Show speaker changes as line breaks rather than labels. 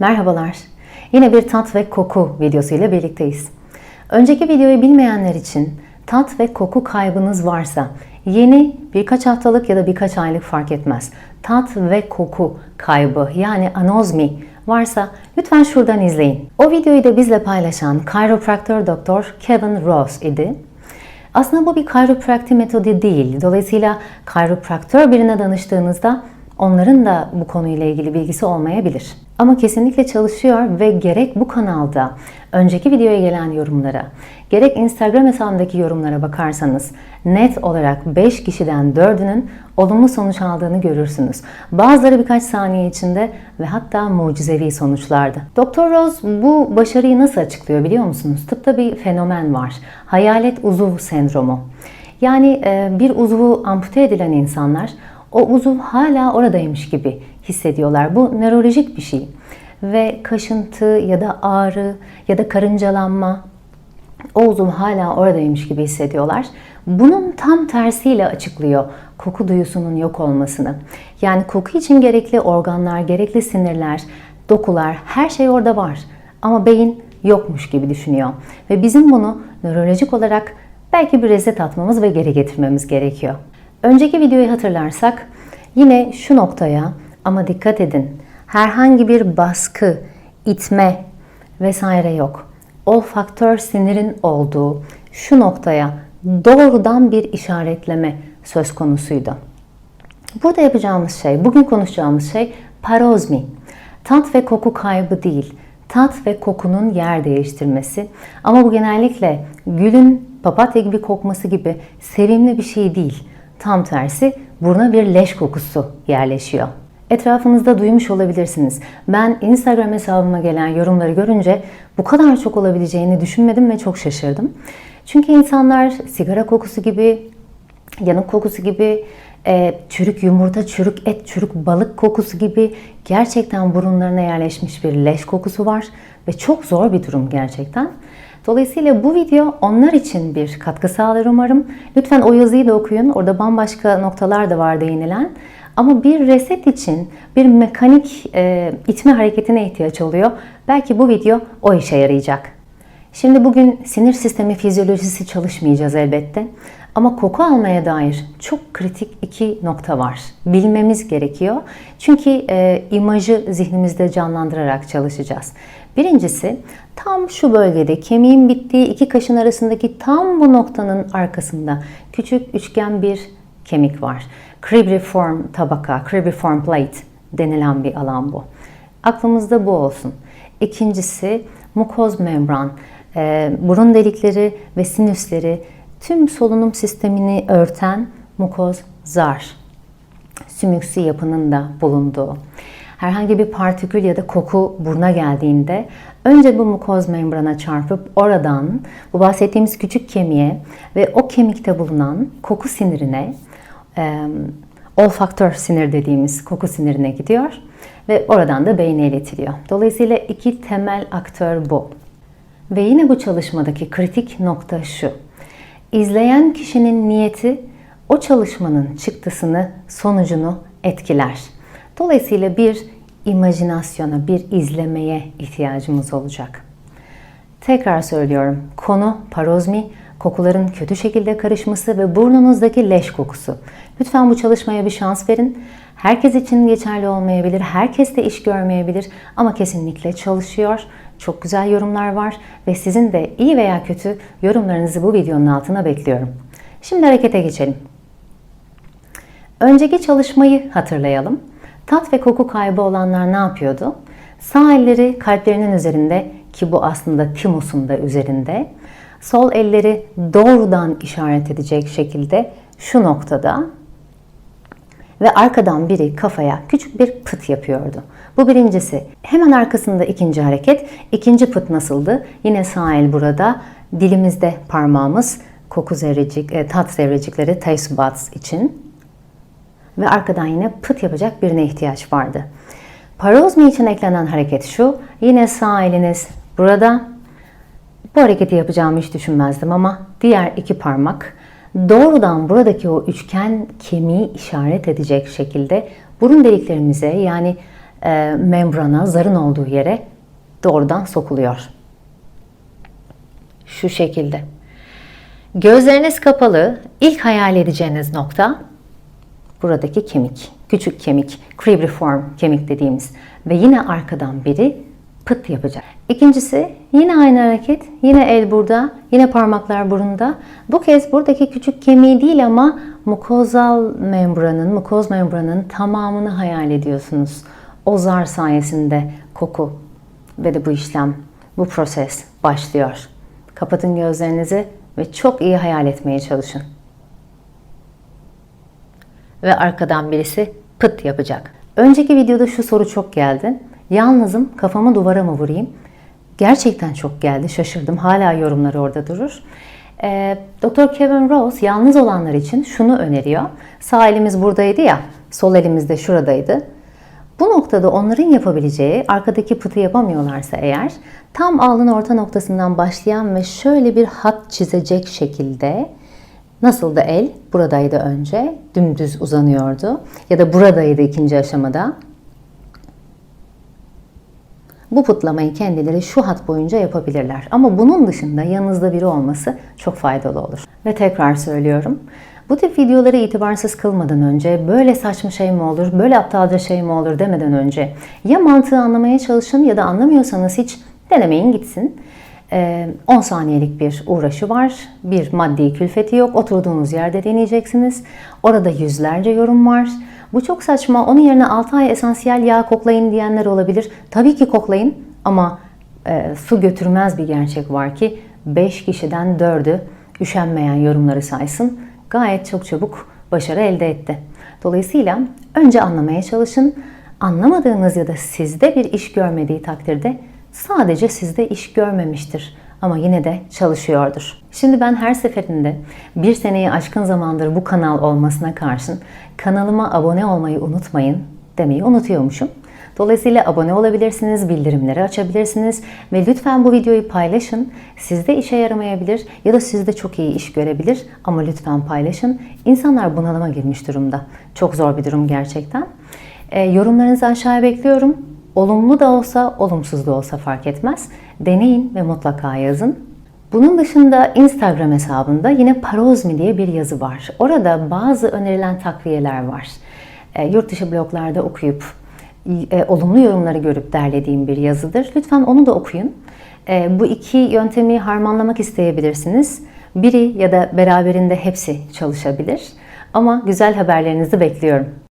Merhabalar. Yine bir tat ve koku videosu ile birlikteyiz. Önceki videoyu bilmeyenler için tat ve koku kaybınız varsa yeni birkaç haftalık ya da birkaç aylık fark etmez. Tat ve koku kaybı yani anozmi varsa lütfen şuradan izleyin. O videoyu da bizle paylaşan chiropractor doktor Kevin Ross idi. Aslında bu bir chiropractic metodu değil. Dolayısıyla chiropraktör birine danıştığınızda onların da bu konuyla ilgili bilgisi olmayabilir. Ama kesinlikle çalışıyor ve gerek bu kanalda önceki videoya gelen yorumlara, gerek Instagram hesabındaki yorumlara bakarsanız net olarak 5 kişiden 4'ünün olumlu sonuç aldığını görürsünüz. Bazıları birkaç saniye içinde ve hatta mucizevi sonuçlardı. Doktor Rose bu başarıyı nasıl açıklıyor biliyor musunuz? Tıpta bir fenomen var. Hayalet uzuv sendromu. Yani e, bir uzvu ampute edilen insanlar o uzuv hala oradaymış gibi hissediyorlar. Bu nörolojik bir şey. Ve kaşıntı ya da ağrı ya da karıncalanma o uzuv hala oradaymış gibi hissediyorlar. Bunun tam tersiyle açıklıyor koku duyusunun yok olmasını. Yani koku için gerekli organlar, gerekli sinirler, dokular her şey orada var. Ama beyin yokmuş gibi düşünüyor. Ve bizim bunu nörolojik olarak belki bir reset atmamız ve geri getirmemiz gerekiyor. Önceki videoyu hatırlarsak yine şu noktaya ama dikkat edin. Herhangi bir baskı, itme vesaire yok. Olfaktör sinirin olduğu şu noktaya doğrudan bir işaretleme söz konusuydu. Burada yapacağımız şey, bugün konuşacağımız şey parozmi. Tat ve koku kaybı değil, tat ve kokunun yer değiştirmesi. Ama bu genellikle gülün papatya gibi kokması gibi sevimli bir şey değil. Tam tersi buruna bir leş kokusu yerleşiyor. Etrafınızda duymuş olabilirsiniz. Ben Instagram hesabıma gelen yorumları görünce bu kadar çok olabileceğini düşünmedim ve çok şaşırdım. Çünkü insanlar sigara kokusu gibi, yanık kokusu gibi, e, çürük yumurta, çürük et, çürük balık kokusu gibi gerçekten burunlarına yerleşmiş bir leş kokusu var ve çok zor bir durum gerçekten. Dolayısıyla bu video onlar için bir katkı sağlar umarım. Lütfen o yazıyı da okuyun. Orada bambaşka noktalar da var değinilen. Ama bir reset için bir mekanik e, itme hareketine ihtiyaç oluyor. Belki bu video o işe yarayacak. Şimdi bugün sinir sistemi fizyolojisi çalışmayacağız elbette. Ama koku almaya dair çok kritik iki nokta var. Bilmemiz gerekiyor. Çünkü e, imajı zihnimizde canlandırarak çalışacağız. Birincisi tam şu bölgede kemiğin bittiği iki kaşın arasındaki tam bu noktanın arkasında küçük üçgen bir kemik var. Cribriform tabaka, cribriform plate denilen bir alan bu. Aklımızda bu olsun. İkincisi mukoz membran. E, burun delikleri ve sinüsleri tüm solunum sistemini örten mukoz zar. Sümüksü yapının da bulunduğu. Herhangi bir partikül ya da koku buruna geldiğinde önce bu mukoz membrana çarpıp oradan bu bahsettiğimiz küçük kemiğe ve o kemikte bulunan koku sinirine e, olfaktör sinir dediğimiz koku sinirine gidiyor ve oradan da beyne iletiliyor. Dolayısıyla iki temel aktör bu. Ve yine bu çalışmadaki kritik nokta şu. İzleyen kişinin niyeti o çalışmanın çıktısını, sonucunu etkiler. Dolayısıyla bir imajinasyona, bir izlemeye ihtiyacımız olacak. Tekrar söylüyorum. Konu parozmi, kokuların kötü şekilde karışması ve burnunuzdaki leş kokusu. Lütfen bu çalışmaya bir şans verin. Herkes için geçerli olmayabilir, herkes de iş görmeyebilir ama kesinlikle çalışıyor. Çok güzel yorumlar var ve sizin de iyi veya kötü yorumlarınızı bu videonun altına bekliyorum. Şimdi harekete geçelim. Önceki çalışmayı hatırlayalım. Tat ve koku kaybı olanlar ne yapıyordu? Sağ elleri kalplerinin üzerinde ki bu aslında timusun da üzerinde. Sol elleri doğrudan işaret edecek şekilde şu noktada ve arkadan biri kafaya küçük bir pıt yapıyordu. Bu birincisi. Hemen arkasında ikinci hareket. İkinci pıt nasıldı? Yine sağ el burada. Dilimizde parmağımız koku zerrecik, e, tat zerrecikleri taste buds için. Ve arkadan yine pıt yapacak birine ihtiyaç vardı. Parozmi için eklenen hareket şu. Yine sağ eliniz burada. Bu hareketi yapacağımı hiç düşünmezdim ama diğer iki parmak doğrudan buradaki o üçgen kemiği işaret edecek şekilde burun deliklerimize yani e, membrana, zarın olduğu yere doğrudan sokuluyor. Şu şekilde. Gözleriniz kapalı. İlk hayal edeceğiniz nokta buradaki kemik. Küçük kemik, cribriform kemik dediğimiz ve yine arkadan biri pıt yapacak. İkincisi yine aynı hareket. Yine el burada, yine parmaklar burunda. Bu kez buradaki küçük kemiği değil ama mukozal membranın, mukoz membranın tamamını hayal ediyorsunuz. O zar sayesinde koku ve de bu işlem, bu proses başlıyor. Kapatın gözlerinizi ve çok iyi hayal etmeye çalışın. Ve arkadan birisi pıt yapacak. Önceki videoda şu soru çok geldi. Yalnızım kafamı duvara mı vurayım? Gerçekten çok geldi. Şaşırdım. Hala yorumları orada durur. Ee, Dr. Kevin Rose yalnız olanlar için şunu öneriyor. Sağ elimiz buradaydı ya, sol elimiz de şuradaydı. Bu noktada onların yapabileceği, arkadaki pıtı yapamıyorlarsa eğer, tam alnın orta noktasından başlayan ve şöyle bir hat çizecek şekilde, nasıl da el buradaydı önce, dümdüz uzanıyordu ya da buradaydı ikinci aşamada. Bu pıtlamayı kendileri şu hat boyunca yapabilirler. Ama bunun dışında yanınızda biri olması çok faydalı olur. Ve tekrar söylüyorum. Bu tip videoları itibarsız kılmadan önce böyle saçma şey mi olur, böyle aptalca şey mi olur demeden önce ya mantığı anlamaya çalışın ya da anlamıyorsanız hiç denemeyin gitsin. 10 saniyelik bir uğraşı var. Bir maddi külfeti yok. Oturduğunuz yerde deneyeceksiniz. Orada yüzlerce yorum var. Bu çok saçma. Onun yerine 6 ay esansiyel yağ koklayın diyenler olabilir. Tabii ki koklayın ama e, su götürmez bir gerçek var ki 5 kişiden 4'ü üşenmeyen yorumları saysın. Gayet çok çabuk başarı elde etti. Dolayısıyla önce anlamaya çalışın. Anlamadığınız ya da sizde bir iş görmediği takdirde sadece sizde iş görmemiştir ama yine de çalışıyordur. Şimdi ben her seferinde bir seneyi aşkın zamandır bu kanal olmasına karşın kanalıma abone olmayı unutmayın demeyi unutuyormuşum. Dolayısıyla abone olabilirsiniz, bildirimleri açabilirsiniz ve lütfen bu videoyu paylaşın. Sizde işe yaramayabilir ya da sizde çok iyi iş görebilir ama lütfen paylaşın. İnsanlar bunalıma girmiş durumda. Çok zor bir durum gerçekten. E, yorumlarınızı aşağıya bekliyorum. Olumlu da olsa, olumsuz da olsa fark etmez. Deneyin ve mutlaka yazın. Bunun dışında Instagram hesabında yine Parozmi diye bir yazı var. Orada bazı önerilen takviyeler var. E, yurt dışı bloglarda okuyup e, olumlu yorumları görüp derlediğim bir yazıdır. Lütfen onu da okuyun. E, bu iki yöntemi harmanlamak isteyebilirsiniz. Biri ya da beraberinde hepsi çalışabilir. Ama güzel haberlerinizi bekliyorum.